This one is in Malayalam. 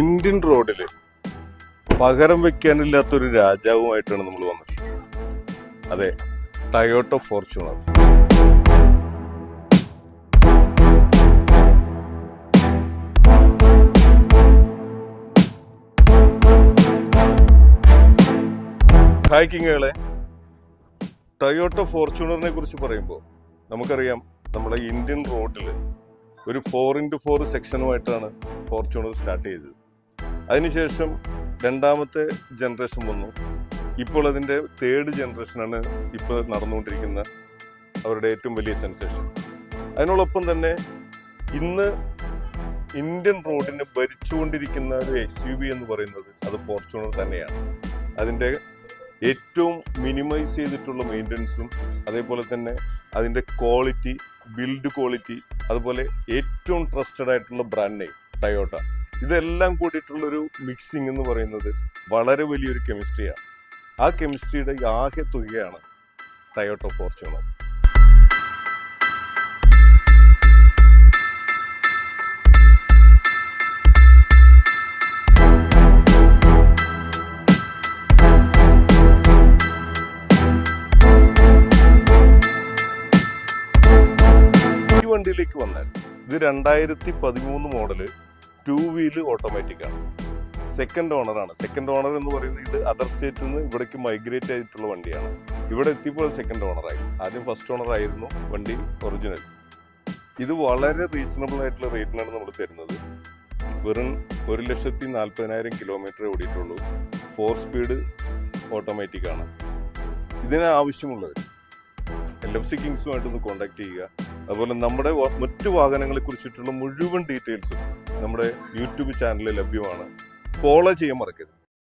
ഇന്ത്യൻ റോഡിൽ പകരം വെക്കാനില്ലാത്തൊരു രാജാവുമായിട്ടാണ് നമ്മൾ വന്നത്. അതെ ടയോട്ട ഫോർച്യൂണർ. ഹൈക്കിങ്ങുകളെ ടൊയോട്ടോ ഫോർച്യൂണറിനെ കുറിച്ച് പറയുമ്പോൾ നമുക്കറിയാം നമ്മുടെ ഇന്ത്യൻ റോഡിൽ ഒരു ഫോർ ഇന്റു ഫോർ സെക്ഷനുമായിട്ടാണ് ഫോർച്യൂണർ സ്റ്റാർട്ട് ചെയ്തത്. അതിനുശേഷം രണ്ടാമത്തെ ജനറേഷൻ വന്നു. ഇപ്പോൾ അതിന്റെ തേർഡ് ജനറേഷനാണ് ഇപ്പോൾ നടന്നുകൊണ്ടിരിക്കുന്ന അവരുടെ ഏറ്റവും വലിയ സെൻസേഷൻ അതിനോടൊപ്പം തന്നെ ഇന്ന് ഇന്ത്യൻ റോഡിനെ ഭരിച്ചുകൊണ്ടിരിക്കുന്ന ഒരു എസ് യു ബി എന്ന് പറയുന്നത് അത് ഫോർച്യൂണർ തന്നെയാണ്. അതിന്റെ ഏറ്റവും മിനിമൈസ് ചെയ്തിട്ടുള്ള മെയിന്റനൻസും അതേപോലെ തന്നെ അതിന്റെ ക്വാളിറ്റി ബിൽഡ് ക്വാളിറ്റി അതുപോലെ ഏറ്റവും ട്രസ്റ്റഡ് ആയിട്ടുള്ള ബ്രാൻഡ് നെയിം ടയോട്ട ഇതെല്ലാം കൂടിയിട്ടുള്ളൊരു മിക്സിംഗ് എന്ന് പറയുന്നത് വളരെ വലിയൊരു കെമിസ്ട്രിയാണ് ആ. കെമിസ്ട്രിയുടെ ആകെ തുകയാണ് ടയോട്ടോ ഫോർച്യൂണർ ിലേക്ക് വന്നാൽ ഇത് രണ്ടായിരത്തി പതിമൂന്ന് മോഡൽ ടു വീൽ ഓട്ടോമാറ്റിക് ആണ്. സെക്കൻഡ് ഓണറാണ് സെക്കൻഡ് ഓണർ എന്ന് പറയുന്നത് ഇത് അതർ സ്റ്റേറ്റിൽ നിന്ന് ഇവിടേക്ക് മൈഗ്രേറ്റ് ആയിട്ടുള്ള വണ്ടിയാണ്. ഇവിടെ എത്തിയപ്പോൾ സെക്കൻഡ് ഓണറായി ആദ്യം ഫസ്റ്റ് ഓണർ ആയിരുന്നു വണ്ടി ഒറിജിനൽ ഇത് വളരെ റീസണബിൾ ആയിട്ടുള്ള റേറ്റിനാണ് നമ്മൾ തരുന്നത്. വെറും ഒരു ലക്ഷത്തി നാൽപ്പതിനായിരം കിലോമീറ്റർ ഓടിയിട്ടുള്ളൂ. ഫോർ സ്പീഡ് ഓട്ടോമാറ്റിക് ആണ്. ഇതിന് ആവശ്യമുള്ളവർ എൽ എഫ് സി കിങ്സുമായിട്ടൊന്ന് കോൺടാക്ട് ചെയ്യുക. അതുപോലെ നമ്മുടെ മറ്റു വാഹനങ്ങളെ കുറിച്ചിട്ടുള്ള മുഴുവൻ ഡീറ്റെയിൽസും നമ്മുടെ യൂട്യൂബ് ചാനലിൽ ലഭ്യമാണ്. ഫോളോ ചെയ്യാൻ മറക്കരുത്.